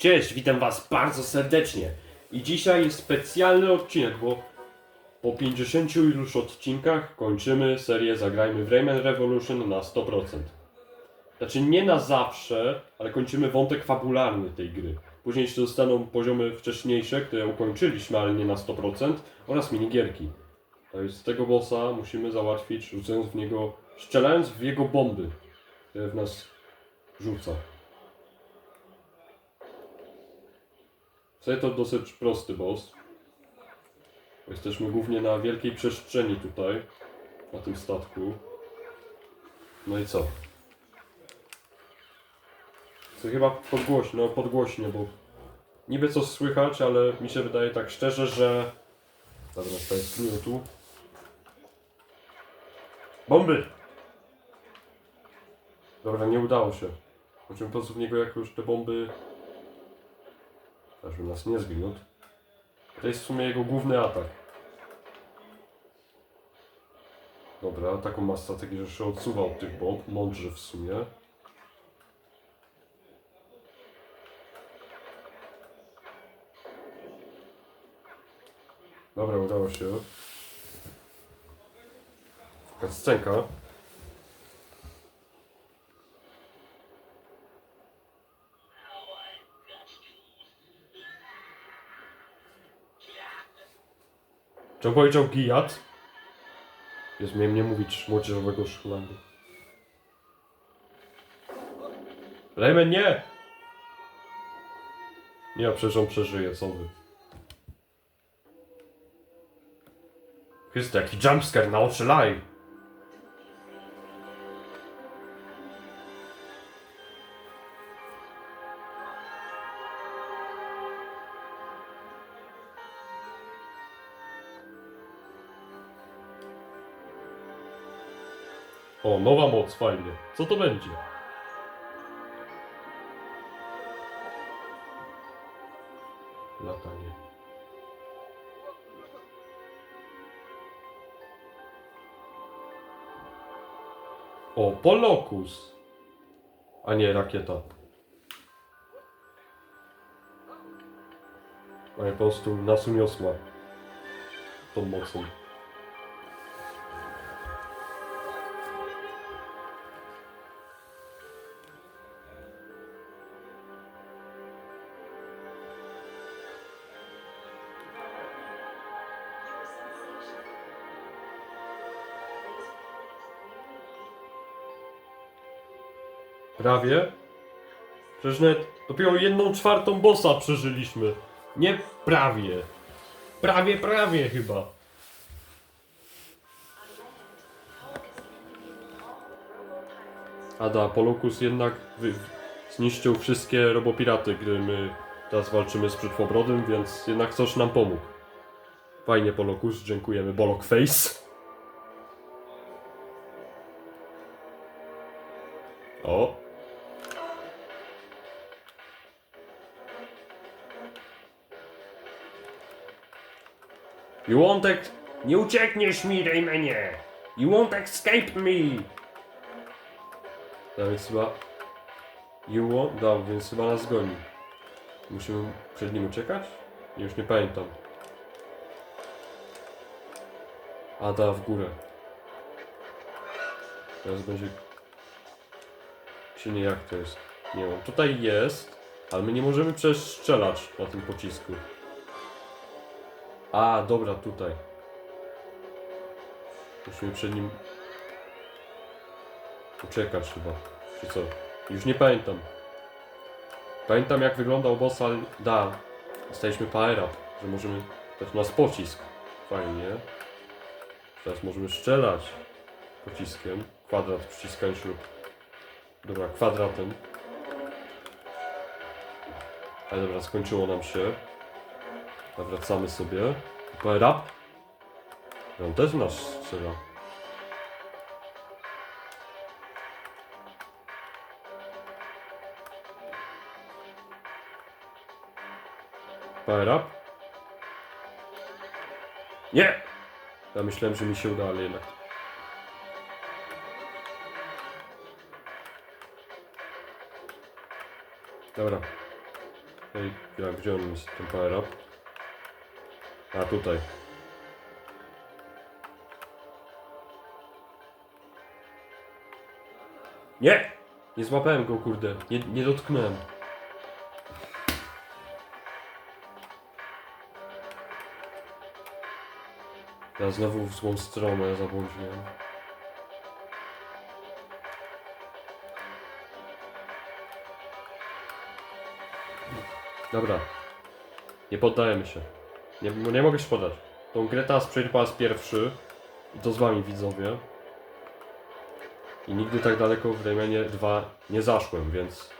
Cześć, witam Was bardzo serdecznie. I dzisiaj jest specjalny odcinek, bo po 50 już odcinkach kończymy serię Zagrajmy w Rayman Revolution na 100%. Znaczy nie na zawsze, ale kończymy wątek fabularny tej gry. Później jeszcze zostaną poziomy wcześniejsze, które ukończyliśmy, ale nie na 100% oraz minigierki. To jest tego bossa musimy załatwić, rzucając w niego, strzelając w jego bomby, które w nas rzuca. To dosyć prosty boss. Bo Jesteśmy głównie na wielkiej przestrzeni tutaj, na tym statku. No i co? Co chyba podgłośnie, no podgłośnie, bo niby coś słychać, ale mi się wydaje tak szczerze, że... Dobra, staję tu. Bomby! Dobra, nie udało się. Musimy po prostu w niego jakoś te bomby żeby nas nie zgniótł. To jest w sumie jego główny atak. Dobra, taką ma strategię, że się odsuwa od tych bomb. Mądrze w sumie. Dobra, udało się. Scenka. Czego powiedział Gijat? Jest miałem nie mówić młodzieżowego szlangu. Rayman nie! Nie, przecież on przeżyje, co wy. Jest taki jumpscare na oczy live. Nowa moc, fajnie. Co to będzie? Latanie. O, Polokus. A nie, rakieta. A ja po prostu nas uniosła tą mocą. Prawie. Przecież nawet dopiero jedną czwartą bossa przeżyliśmy. Nie prawie. Prawie, prawie chyba. Ada, Polukus jednak wy- zniszczył wszystkie robopiraty, gdy my teraz walczymy z Przetwobrodem, więc jednak coś nam pomógł. Fajnie, Polokus, dziękujemy. Bolok Face. O, You won't ex- Nie uciekniesz mi, Raymanie! You won't escape me! No więc chyba... You won't... No, więc chyba nas goni. Musimy przed nim uciekać? Już nie pamiętam. Ada w górę. Teraz będzie... Czy nie, jak to jest? Nie wiem. Tutaj jest, ale my nie możemy przestrzelać na tym pocisku. A, dobra, tutaj. Musimy przed nim uciekać chyba. Czy co? Już nie pamiętam. Pamiętam jak wyglądał boss, ale da. Dostaliśmy power up, że możemy dać nas pocisk. Fajnie. Teraz możemy strzelać pociskiem. Kwadrat przyciskając lub... Dobra, kwadratem. Ale dobra, skończyło nam się. Nawracamy sobie. Power up. On też nas strzela. Power up. Nie! Ja myślałem, że mi się uda, ale jednak. Dobra. Ej, on jest ten power up? A tutaj. Nie! Nie złapałem go, kurde. Nie, nie dotknąłem. Ja znowu w złą stronę zabłądziłem. Dobra. Nie poddajemy się. Nie, nie mogę się poddać. Tą grę teraz przejdę po raz pierwszy. I to z wami widzowie. I nigdy tak daleko w Raymanie 2 nie zaszłem, więc...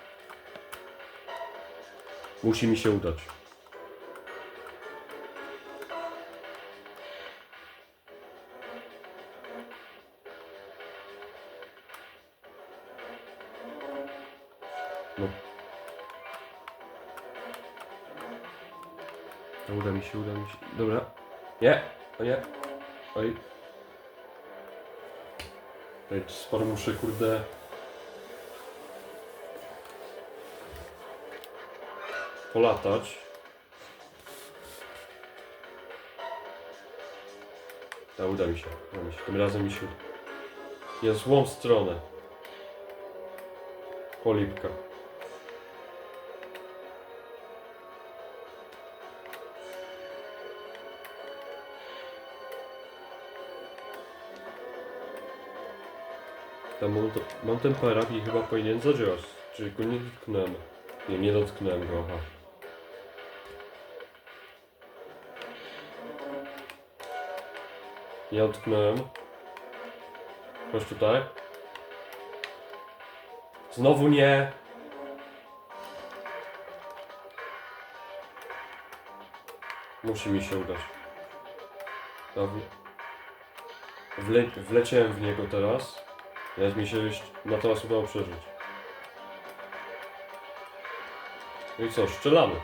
Musi mi się udać. Uda mi się, uda mi się. Dobra. Nie, o nie. Oj. Tutaj sporo muszę, kurde. Polatać. Ta, uda mi się, uda mi się. Tym razem mi się w złą stronę. Polipka. Mam ten parap i chyba powinien zadziałać. Czyli go nie dotknąłem. Nie, nie dotknąłem go, aha. Nie dotknąłem. Chodź tutaj. Znowu nie. Musi mi się udać. Dobra. Wle wleciałem w niego teraz. Nawet mi się już na teraz udało przeżyć. No i co, strzelamy.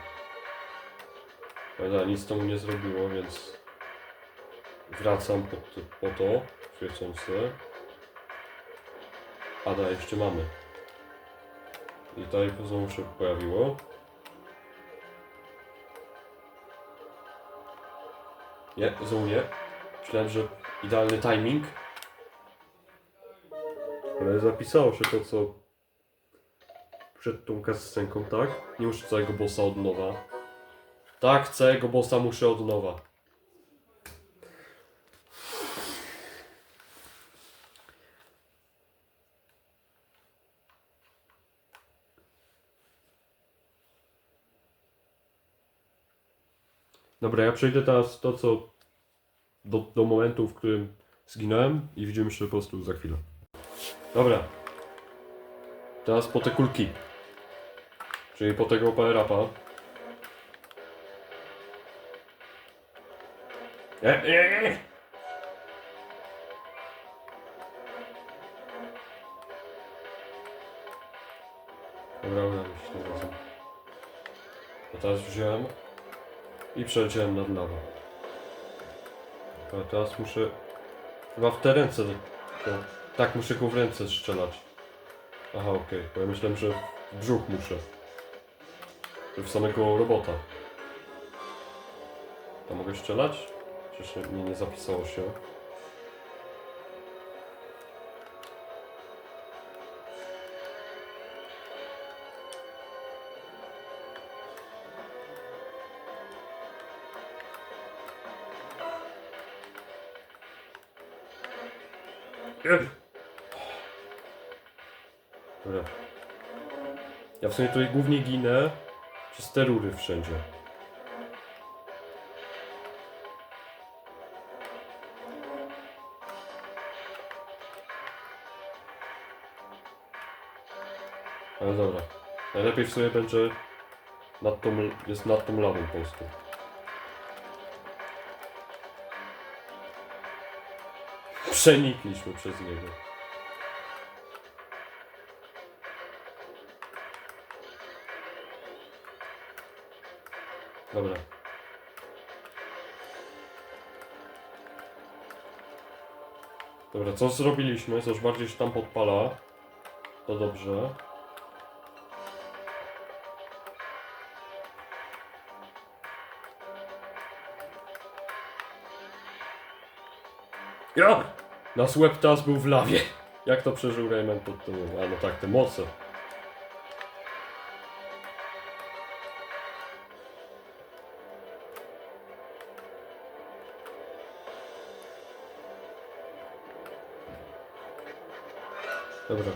Prawda, nic to mu nie zrobiło, więc wracam po, to- po to, świecące. Pada jeszcze mamy. I tutaj znowu się pojawiło. Nie, znowu nie. Myślałem, że idealny timing. Ale zapisało się to, co przed tą kascenką, tak? Nie muszę całego bossa od nowa. Tak, całego bossa muszę od nowa. Dobra, ja przejdę teraz to, co do, do momentu, w którym zginąłem i widzimy się po prostu za chwilę. Dobra. Teraz po te kulki. Czyli po tego power-upa. Nie, nie, nie. Dobra, uda mi się tym razem. A teraz wziąłem i przeleciałem nad lawą. A teraz muszę chyba w te ręce. To, tak, muszę go w ręce strzelać. Aha, okej, bo ja myślałem, że w brzuch muszę. W samego robota. To mogę strzelać? Przecież nie, nie zapisało się. Ja w sumie tutaj głównie ginę przez te rury wszędzie. Ale dobra. Najlepiej w sumie będzie nad tą, jest nad tą lawą po prostu. Przenikliśmy przez niego. Dobra. Dobra, co zrobiliśmy? Coś bardziej się tam podpala. To dobrze. Ja! Nasz łeb teraz był w lawie. Jak to przeżył Rayman pod tym? A no tak, te moce. Dobra.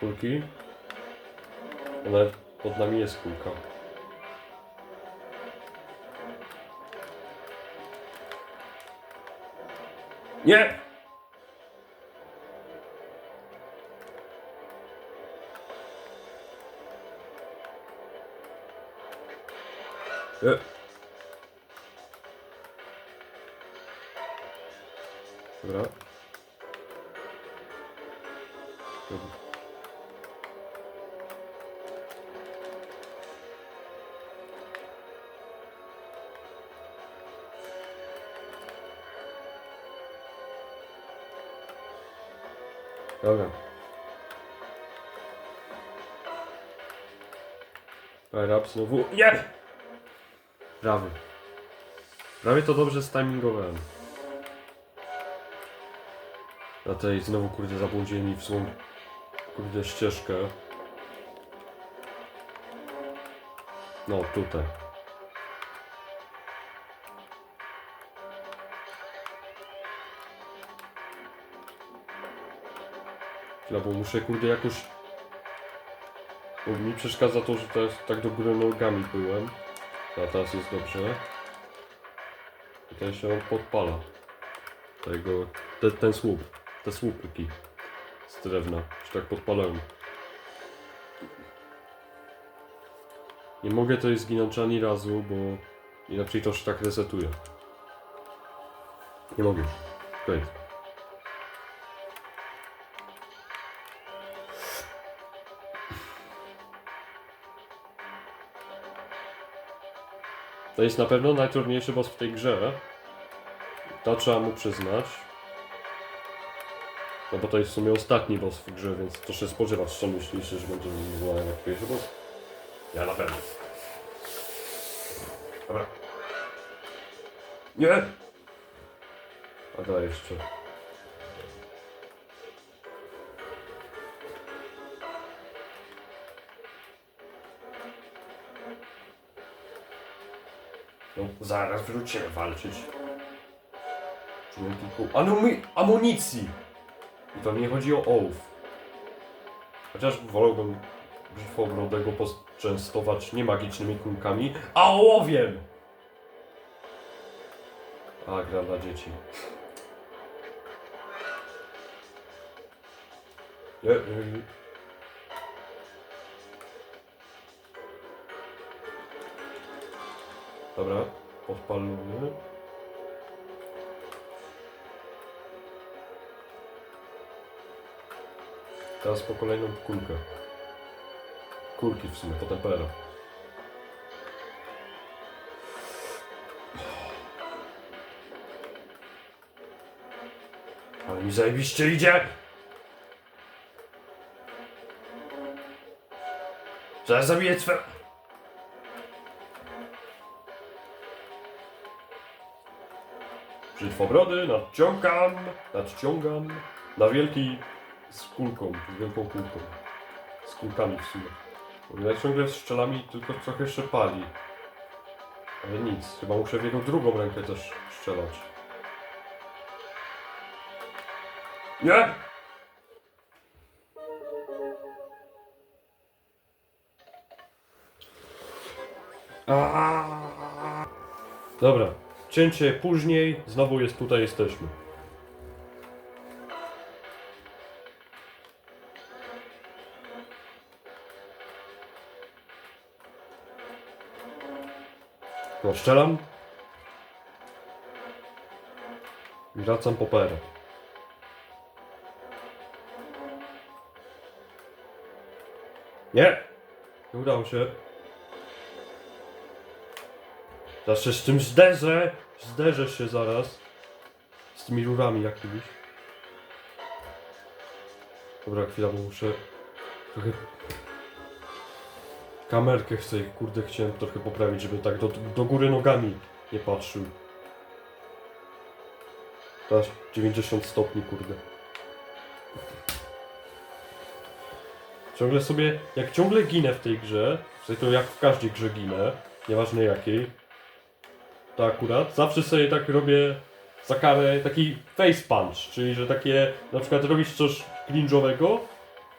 Kulki? Ona pod nami jest kulka. Nie! E. Dobra. Dobra. Dobra. Rap znowu. Nie! Prawy. Prawie to dobrze stimingowałem. A tej znowu kurde zabłądziłem mi w złą kurde ścieżkę. No tutaj. No bo muszę kurde jakoś... Bo mi przeszkadza to, że teraz tak do góry nogami byłem. A teraz jest dobrze. Ten się on podpala. Tego... Te, ten słup. Te słupki. Z drewna. Się tak podpalają. Nie mogę tutaj zginąć ani razu, bo inaczej to się tak resetuje. Nie mogę. Koniec. To jest na pewno najtrudniejszy boss w tej grze. To trzeba mu przyznać. No bo to jest w sumie ostatni boss w grze, więc to się spodziewać, co myślisz, że będzie najłatwiejszy boss? Ja na pewno. Dobra. Nie! A da jeszcze. No, zaraz wrócimy walczyć. Czuję tylko anumi- amunicji! I to nie chodzi o ołów. Chociaż wolałbym brzyfobrodego poczęstować nie magicznymi kulkami, a ołowiem! A, gra dla dzieci. Nie, nie, nie. Dobra, odpalony. Teraz po kolejną kulkę. Kulki w sumie, potem pera. Ale mi zajebiście idzie! Zaraz zabiję twe... Brzytwobrody, nadciągam, nadciągam na wielki z kulką, z wielką kulką. Z kulkami w sumie. Bo jak ciągle strzelami tylko trochę jeszcze pali. Ale nic, chyba muszę w jego drugą rękę też strzelać. Nie! Aaaa! Dobra, cięcie później, znowu jest tutaj, jesteśmy. No, strzelam. I Wracam po perę. Nie! Nie udało się. Się z tym zderzę. Zderzę się zaraz. Z tymi rurami jakimiś. Dobra, chwila, bo muszę trochę... Kamerkę chcę, kurde, chciałem trochę poprawić, żeby tak do, do góry nogami nie patrzył. Teraz 90 stopni, kurde. Ciągle sobie, jak ciągle ginę w tej grze, to jak w każdej grze ginę, nieważne jakiej, to akurat zawsze sobie tak robię za karę taki face punch, czyli że takie, na przykład robisz coś cringe'owego,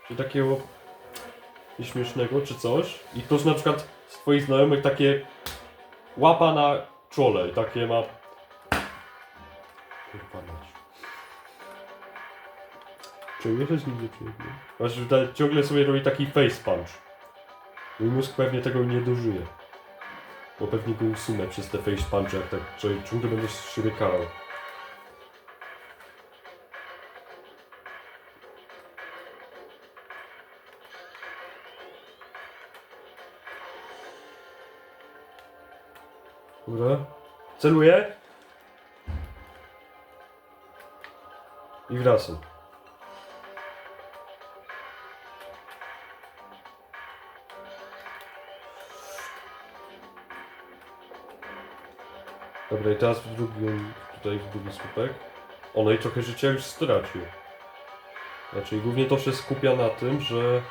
czy takiego nieśmiesznego, czy coś, i ktoś na przykład z twoich znajomych takie łapa na czole i takie ma... Kurwa mać. Ciągle też da- ciągle sobie robi taki face punch. Mój mózg pewnie tego nie dożyje. Bo pewnie go usunę przez te face punchy, jak tak ciągle będę siebie karał. Dobra. Celuję. I wracam. Dobra, i teraz w drugi, tutaj w drugi słupek. Ono i trochę życia już stracił. Znaczy, głównie to się skupia na tym, że...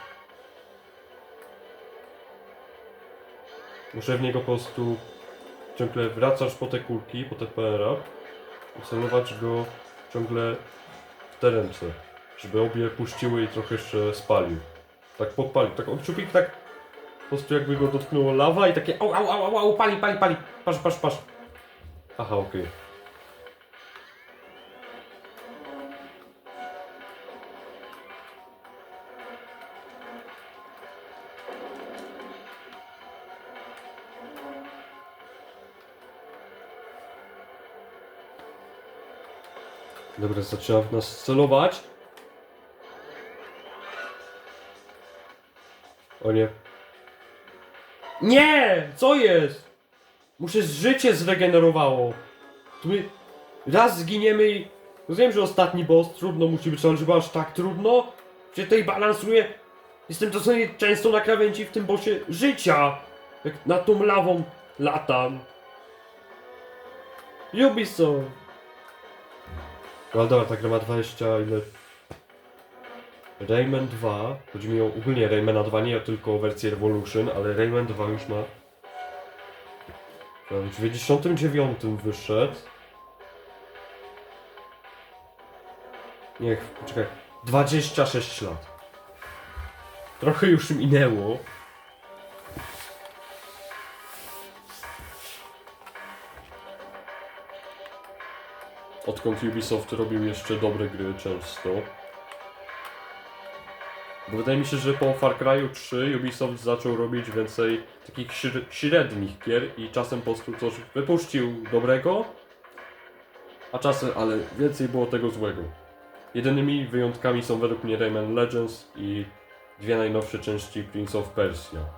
Muszę w niego po prostu ciągle wracać po te kulki, po te PRA i celować go ciągle w te ręce, żeby obie puściły i trochę jeszcze spalił. Tak podpalił, tak odczupik tak po prostu jakby go dotknęło lawa i takie au, au, au, au, pali, pali, pali, patrz, patrz, patrz. Aha, okej. Dobra, zaczyna w nas celować. O nie. Nie! Co jest? Muszę życie zregenerowało. Tu my raz zginiemy i... Rozumiem, że ostatni boss trudno musi być, ale żeby aż tak trudno? Że tutaj balansuję. Jestem dosłownie często na krawędzi w tym bossie życia. Jak nad tą lawą latam. Ubisoft. No dobra, ta gra ma 20 ile... Rayman 2, chodzi mi o ogólnie Raymana 2, nie tylko wersję Revolution, ale Rayman 2 już ma... W 99 wyszedł. Niech, poczekaj, 26 lat. Trochę już minęło. Odkąd Ubisoft robił jeszcze dobre gry często. Bo wydaje mi się, że po Far Cry'u 3 Ubisoft zaczął robić więcej takich śre- średnich gier i czasem po prostu coś wypuścił dobrego, a czasem, ale więcej było tego złego. Jedynymi wyjątkami są według mnie Rayman Legends i dwie najnowsze części Prince of Persia.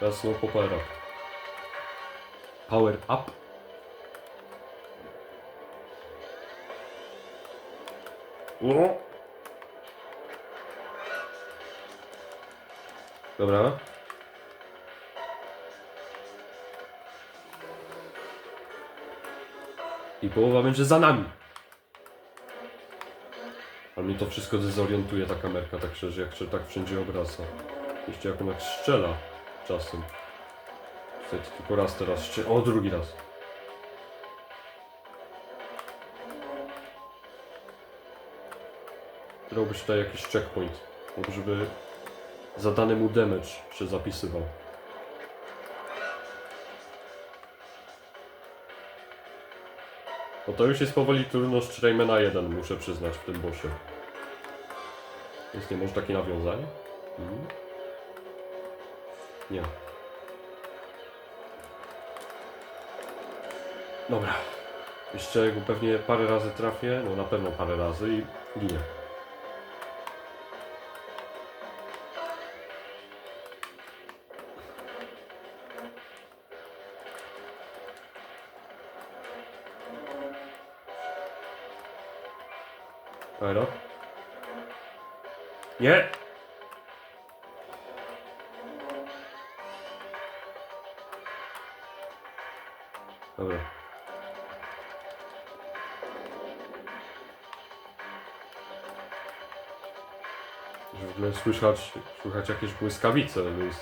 Teraz no power up. Power up. Dobra. I połowa będzie za nami. A mnie to wszystko dezorientuje ta kamerka, tak szczerze, jak tak wszędzie obraca. Jeszcze jak ona strzela czasem. To tylko raz teraz strzela. O, drugi raz. Się tutaj jakiś checkpoint. Żeby za dany mu damage się zapisywał. No to już jest powoli trudność Raymana 1, muszę przyznać, w tym bossie. Jest nie może takie nawiązanie? Mhm. Nie. Dobra. Jeszcze go pewnie parę razy trafię, no na pewno parę razy i ginie. Aero? Nie! Dobra. Że w ogóle słychać, słychać jakieś błyskawice, Luis.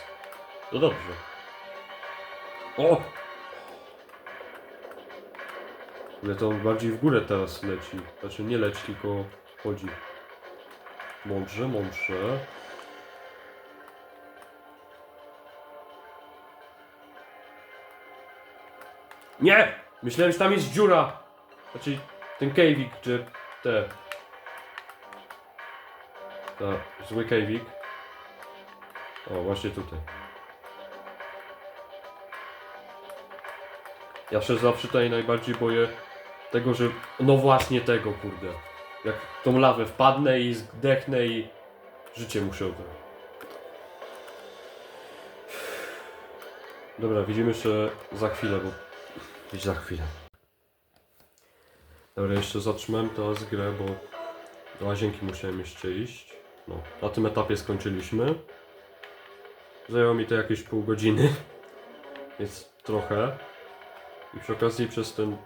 To dobrze. O! Ale to on bardziej w górę teraz leci. Znaczy nie leci, tylko chodzi. Mądrze, mądrze. Nie! Myślałem, że tam jest dziura. Znaczy ten kejwik, czy te... Ta, zły kejwik. O, właśnie tutaj. Ja się zawsze tutaj najbardziej boję tego, że... No właśnie tego, kurde. Jak tą lawę wpadnę i zdechnę i... Życie muszę oddać. Dobra, widzimy się za chwilę, bo... Idź za chwilę. Dobra, jeszcze zatrzymałem teraz grę, bo do łazienki musiałem jeszcze iść. No, na tym etapie skończyliśmy. Zajęło mi to jakieś pół godziny. Jest trochę. I przy okazji przez ten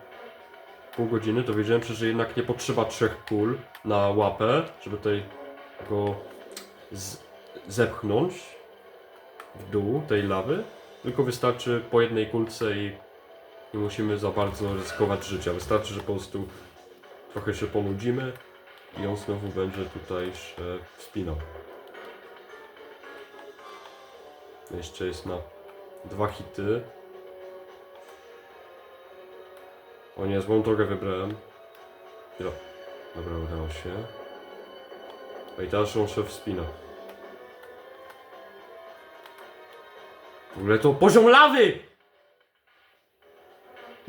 pół godziny dowiedziałem się, że jednak nie potrzeba trzech kul na łapę, żeby tutaj go zepchnąć w dół tej lawy. Tylko wystarczy po jednej kulce i nie musimy za bardzo ryzykować życia. Wystarczy, że po prostu trochę się ponudzimy i on znowu będzie tutaj się wspinał. Jeszcze jest na dwa hity. O nie, złą drogę wybrałem. Chwila. Dobra, udało się. A i teraz on się wspina. W ogóle to poziom lawy!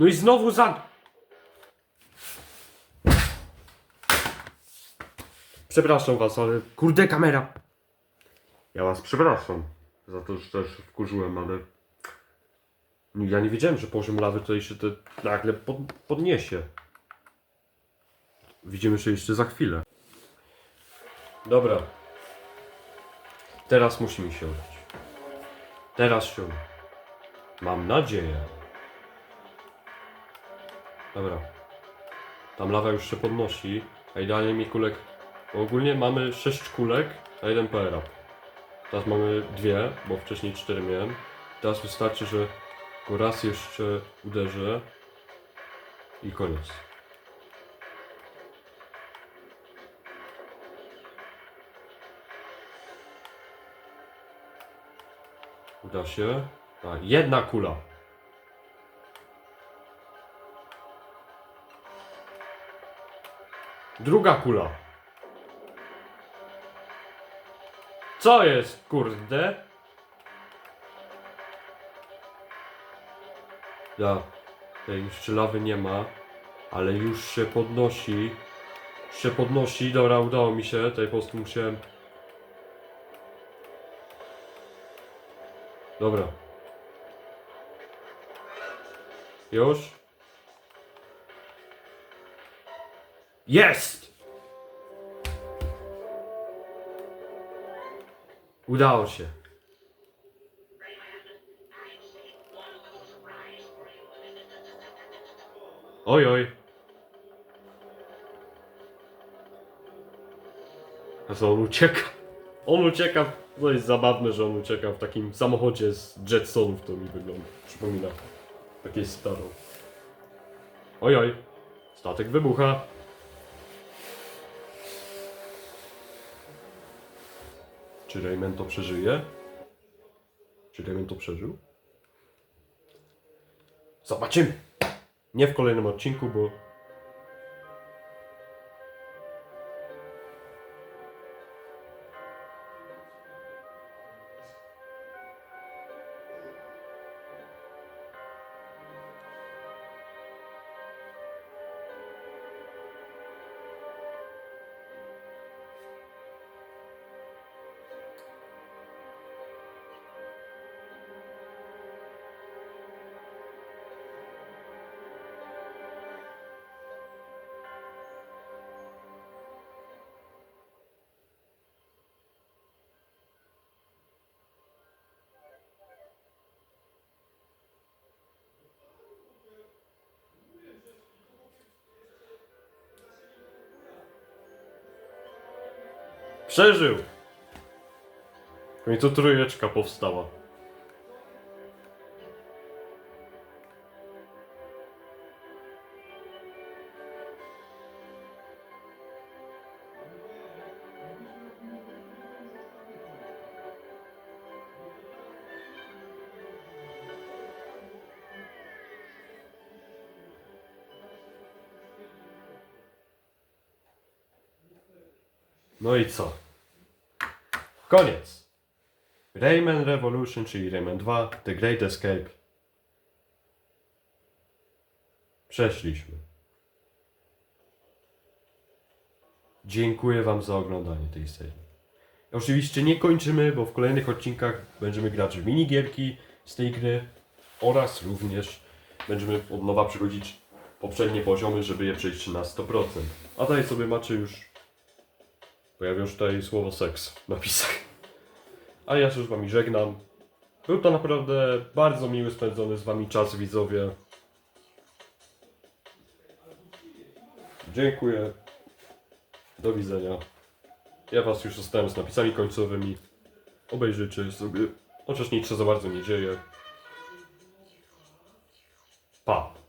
No i znowu za... Przepraszam was, ale kurde kamera. Ja was przepraszam za to, że też wkurzyłem, ale... No Ja nie wiedziałem, że poziom lawy tutaj się te nagle pod, podniesie. Widzimy się jeszcze za chwilę. Dobra. Teraz musi mi się udać. Teraz się uda. Mam nadzieję. Dobra. Tam lawa już się podnosi, a idealnie mi kulek... Ogólnie mamy 6 kulek, a jeden power up. Teraz mamy dwie, bo wcześniej 4 miałem. Teraz wystarczy, że go raz jeszcze uderzę i koniec. Uda się. Tak, jedna kula. Druga kula. Co jest, kurde? Ja, tej jeszcze lawy nie ma, ale już się podnosi. Już się podnosi, dobra, udało mi się, tutaj po prostu musiałem... Dobra. Już? Jest! Udało się. Oj, oj. A co, on ucieka? On ucieka, to jest zabawne, że on ucieka w takim samochodzie z Jetsonów, to mi wygląda. Przypomina. Takie starą. Oj, oj. Statek wybucha. Czy Rayman to przeżyje? Czy Rayman to przeżył? Zobaczymy. Nie w kolejnym odcinku, bo Przeżył! W końcu trójeczka powstała. No i co? Koniec. Rayman Revolution, czyli Rayman 2, The Great Escape. Przeszliśmy. Dziękuję Wam za oglądanie tej serii. Oczywiście nie kończymy, bo w kolejnych odcinkach będziemy grać w minigierki z tej gry oraz również będziemy od nowa przychodzić poprzednie poziomy, żeby je przejść na 100%. A tutaj sobie macie już Pojawiło się tutaj słowo seks w napisach. A ja się już z wami żegnam. Był to naprawdę bardzo miły spędzony z wami czas, widzowie. Dziękuję. Do widzenia. Ja was już zostałem z napisami końcowymi. Obejrzyjcie sobie. Chociaż nic się za bardzo nie dzieje. Pa.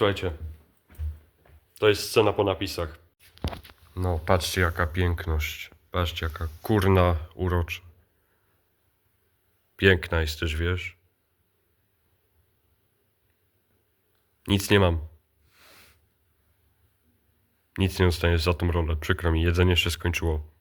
Słuchajcie. To jest scena po napisach. No, patrzcie jaka piękność. Patrzcie jaka kurna urocza. Piękna jest też, wiesz. Nic nie mam. Nic nie dostaniesz za tą rolę. Przykro mi, jedzenie się skończyło.